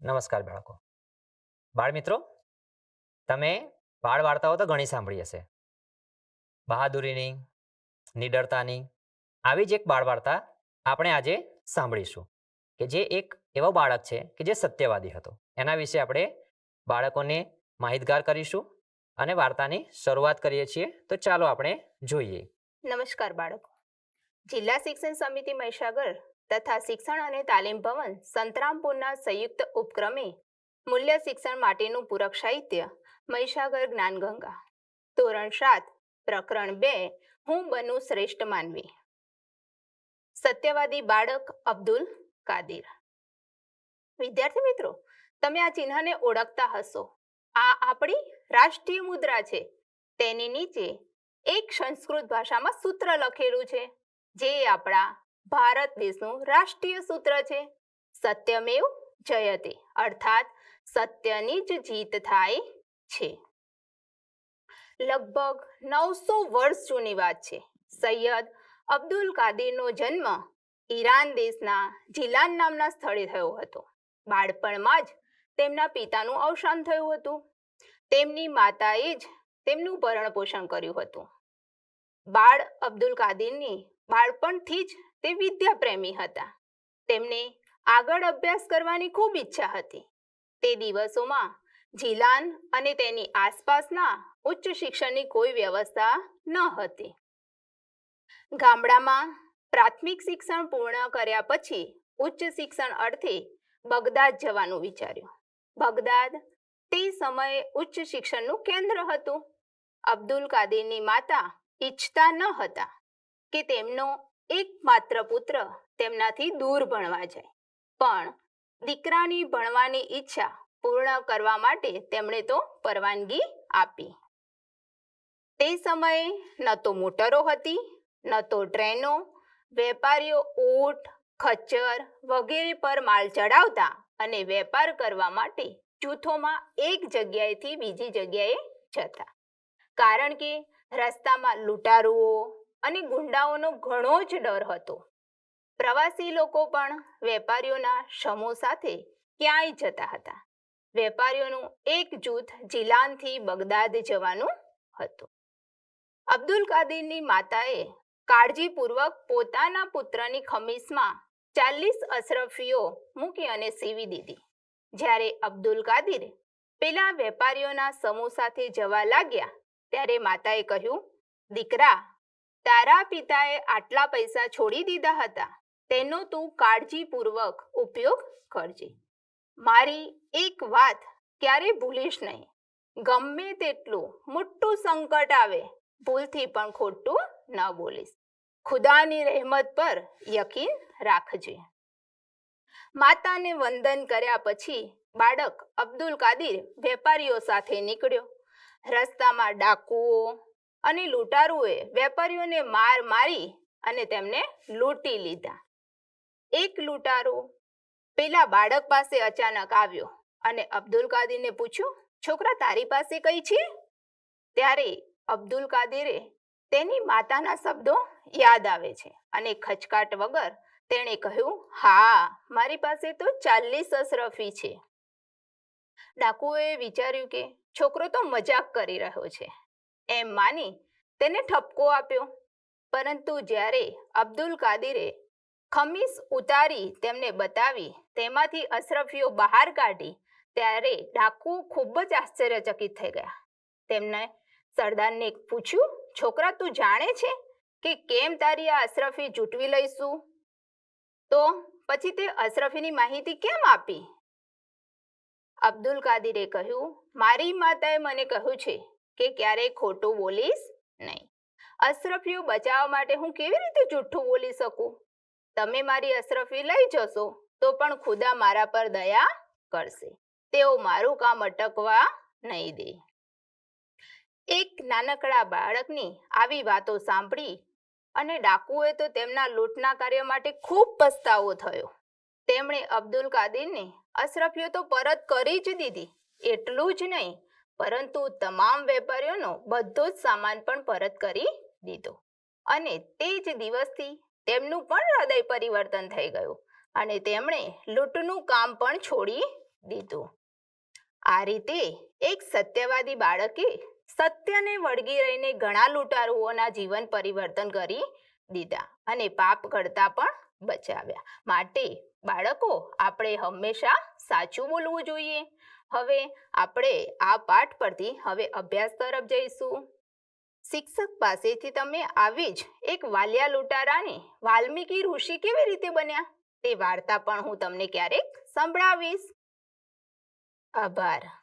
નમસ્કાર બાળકો. બાળ મિત્રો તમે બાળ વાર્તાઓ તો ઘણી સાંભળી હશે. બહાદુરીની, નિડરતાની, આવી જ એક બાળ વાર્તા આપણે આજે સાંભળીશું, કે જે એક એવો બાળક છે કે જે સત્યવાદી હતો. એના વિશે આપણે બાળકોને માહિતગાર કરીશું અને વાર્તાની શરૂઆત કરીએ છીએ, તો ચાલો આપણે જોઈએ. નમસ્કાર બાળકો. જિલ્લા શિક્ષણ સમિતિ મહીસાગર તથા શિક્ષણ અને તાલીમ ભવન સંતરામપુરના સંયુક્ત ઉપક્રમે મૂલ્ય શિક્ષણ માટેનું પૂરક સાહિત્ય, મહીસાગર જ્ઞાનગંગા. ધોરણ સાત, પ્રકરણ બે, હું બનું શ્રેષ્ઠ માનવી. સત્યવાદી બાળક અબ્દુલ કાદિર. વિદ્યાર્થી મિત્રો, તમે આ ચિહ્નને ઓળખતા હશો. આ આપણી રાષ્ટ્રીય મુદ્રા છે. તેની નીચે એક સંસ્કૃત ભાષામાં સૂત્ર લખેલું છે, જે આપણા ભારત દેશનું રાષ્ટ્રીય સૂત્ર છે. સત્યમેવ જયતે અર્થાત સત્યની જ જીત થાય છે. લગભગ નવસો વર્ષ જૂની વાત છે. સૈયદ અબ્દુલ કાદિરનો જન્મ ઈરાન દેશના જિલાન નામના સ્થળે થયો હતો. બાળપણમાં જ તેમના પિતાનું અવસાન થયું હતું. તેમની માતાએ જ તેમનું ભરણ પોષણ કર્યું હતું. બાળ અબ્દુલ કાદીરની બાળપણથી જ તે વિદ્યાપ્રેમી હતા. તેમને આગળ અભ્યાસ કરવાની ખૂબ ઈચ્છા હતી. તે દિવસોમાં જિલાન અને તેની આસપાસના ઉચ્ચ શિક્ષણની કોઈ વ્યવસ્થા ન હતી. ગામડામાં પ્રાથમિક શિક્ષણ પૂર્ણ કર્યા પછી ઉચ્ચ શિક્ષણ અર્થે બગદાદ જવાનું વિચાર્યું. બગદાદ તે સમયે ઉચ્ચ શિક્ષણનું કેન્દ્ર હતું. અબ્દુલ કાદીરની માતા ઈચ્છતા ન હતા કે તેમનો એકમાત્ર પુત્ર તેમનાથી દૂર ભણવા જાય. પણ દીકરાની ભણવાની ઈચ્છા પૂર્ણ કરવા માટે તેમણે તો પરવાનગી આપી. તે સમયે ન તો મોટરો હતી, ન તો ટ્રેનો, વેપારીઓ ઊંટ, ખચ્ચર વગેરે પર માલ ચડાવતા અને વેપાર કરવા માટે જૂથોમાં એક જગ્યાએથી બીજી જગ્યાએ જતા. કારણ કે રસ્તામાં લૂંટારુઓ અને ગુંડાઓનો ઘણો જ ડર હતો. પ્રવાસી લોકો પણ વેપારીઓના સમૂહ સાથે ક્યાંય જતા હતા. વેપારીઓનું એક જૂથ જિલાનથી બગદાદ જવાનું હતું. અબ્દુલ કાદિરની માતાએ કાળજીપૂર્વક પોતાના પુત્રની ખમીસમાં ચાલીસ અશરફીઓ મૂકી અને સીવી દીધી. જ્યારે અબ્દુલ કાદીર પેલા વેપારીઓના સમૂહ સાથે જવા લાગ્યા, ત્યારે માતાએ કહ્યું, દીકરા તારા પિતાએ આટલા પૈસા છોડી દીધા હતા. તેનો તું કાળજીપૂર્વક ઉપયોગ કરજે. મારી એક વાત ક્યારે ભૂલીશ નહીં. ગમે તેટલું મોટું સંકટ આવે, ભૂલથી પણ ખોટું ન બોલીશ. ખુદાની રહેમત પર યકીન રાખજે. માતાને વંદન કર્યા પછી બાળક અબ્દુલ કાદિર વેપારીઓ સાથે નીકળ્યો. રસ્તામાં ડાકુઓ અને લૂંટારુએ વેપારીઓને માર મારી અને તેમને લૂંટી લીધા. એક લૂંટારો પેલા બાળક પાસે અચાનક આવ્યો અને અબ્દુલ કાદીરને પૂછ્યું, છોકરા, તારી પાસે કઈ છે? ત્યારે અબ્દુલ કાદીરે તેની માતાના શબ્દો યાદ આવે છે અને ખચકાટ વગર તેણે કહ્યું, હા, મારી પાસે તો ચાલીસ અશરફી છે. ડાકુએ વિચાર્યું કે છોકરો તો મજાક કરી રહ્યો છે. એમ માની તેને ઠપકો આપ્યો. પરંતુ જ્યારે અબ્દુલ કાદિરે ખમીસ ઉતારી તેમને બતાવી તેમાંથી અશરફીઓ બહાર કાઢી, ત્યારે ડાકુ ખૂબ જ આશ્ચર્યચકિત થઈ ગયા. તેમને સરદારને પૂછ્યું, છોકરા, તું જાણે છે કે કેમ તારી આ અશરફી જૂટવી લઈશું? તો પછી તે અશરફીની માહિતી કેમ આપી? અબ્દુલ કાદિરે કહ્યું, મારી માતાએ મને કહ્યું છે કે ક્યારેય ખોટું બોલીશ નહીં. અશરફીઓ બચાવવા માટે હું કેવી રીતે જૂઠું બોલી શકું? તમે મારી અશરફી લઈ જશો, તો પણ ખુદા મારા પર દયા કરશે. તેઓ મારું કામ અટકવા નહીં દે. એક નાનકડા બાળકની આવી વાતો સાંભળી અને ડાકુએ તો તેમના લૂંટના કાર્ય માટે ખૂબ પસ્તાવો થયો. તેમણે અબ્દુલ કાદીરને અશરફીઓ તો પરત કરી જ દીધી. એટલું જ નહીં પરંતુ તમામ વેપારીઓનો બધો જ સામાન પણ પરત કરી દીધો. અને તે જ દિવસથી તેમનું પણ હૃદય પરિવર્તન થઈ ગયું અને તેમણે લૂંટનું કામ પણ છોડી દીધું. આ રીતે એક સત્યવાદી બાળકે સત્યને વળગી રહીને ઘણા લૂંટારુઓના જીવન પરિવર્તન કરી દીધા અને પાપ કરતા પણ બચાવ્યા. માટે બાળકો, આપણે હંમેશા સાચું બોલવું જોઈએ. હવે આપણે આ પાઠ પરથી હવે અભ્યાસ તરફ જઈશું. શિક્ષક પાસેથી તમે આવી જ એક વાલિયા લૂંટારાને વાલ્મીકી ઋષિ કેવી રીતે બન્યા? તે વાર્તા પણ હું તમને ક્યારેક સંભળાવીશ. આભાર.